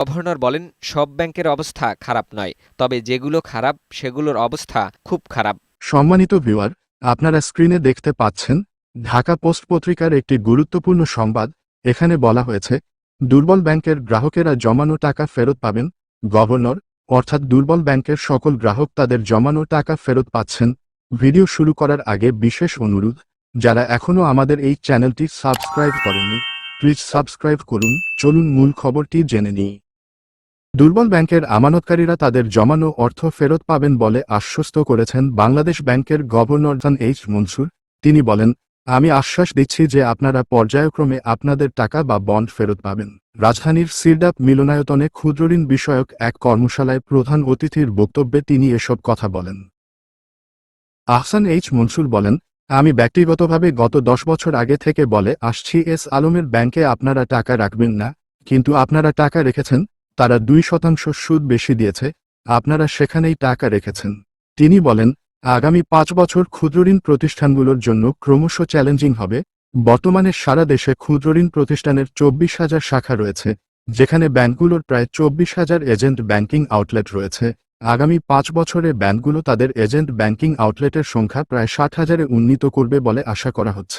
Governor বলেন, সব ব্যাংকের অবস্থা খারাপ নয়, তবে যেগুলো খারাপ, সেগুলোর অবস্থা খুব খারাপ। সম্মানিত ভিউয়ার, আপনারা স্ক্রিনে দেখতে পাচ্ছেন, ঢাকা পোস্ট পত্রিকার একটি গুরুত্বপূর্ণ সংবাদ, এখানে বলা হয়েছে, দুর্বল ব্যাংকের গ্রাহকেরা জমানো টাকা ফেরত পাবেন, গভর্নর, অর্থাৎ দুর্বল ব্যাংকের সকল গ্রাহক তাদের জমানো টাকা ফেরত পাচ্ছেন। ভিডিও শুরু করার আগে বিশেষ অনুরোধ, যারা এখনও আমাদের এই চ্যানেলটি সাবস্ক্রাইব করেননি, প্লিজ সাবস্ক্রাইব করুন, চলুন মূল খবরটি জেনে নিই। দুর্বল ব্যাংকের আমানতকারীরা তাদের জমানো অর্থ ফেরত পাবেন বলে আশ্বস্ত করেছেন বাংলাদেশ ব্যাংকের গভর্নর জান এইচ মনসুর। তিনি বলেন, আমি আশ্বাস দিচ্ছি যে আপনারা পর্যায়ক্রমে আপনাদের টাকা বা বন্ড ফেরত পাবেন। রাজধানীর সিরডাপ মিলনায়তনে ক্ষুদ্রঋণ বিষয়ক এক কর্মশালায় প্রধান অতিথির বক্তব্যে তিনি এসব কথা বলেন। আহসান এইচ মনসুর বলেন, আমি ব্যক্তিগতভাবে গত দশ বছর আগে থেকে বলে আসছি, এস আলমের ব্যাংকে আপনারা টাকা রাখবেন না, কিন্তু আপনারা টাকা রেখেছেন তারা দুই শতাংশ সুদ বেশি দিয়েছে, আপনারা সেখানেই টাকা রেখেছেন। তিনি বলেন, আগামী পাঁচ বছর ক্ষুদ্রঋণ প্রতিষ্ঠানগুলোর জন্য ক্রমশ চ্যালেঞ্জিং হবে। বর্তমানে সারা দেশে ক্ষুদ্রঋণ প্রতিষ্ঠানের চব্বিশ হাজার শাখা রয়েছে, যেখানে ব্যাংকগুলোর প্রায় চব্বিশ হাজার এজেন্ট ব্যাংকিং আউটলেট রয়েছে। আগামী পাঁচ বছরে ব্যাংকগুলো তাদের এজেন্ট ব্যাংকিং আউটলেটের সংখ্যা প্রায় ষাট হাজারে উন্নীত করবে বলে আশা করা হচ্ছে।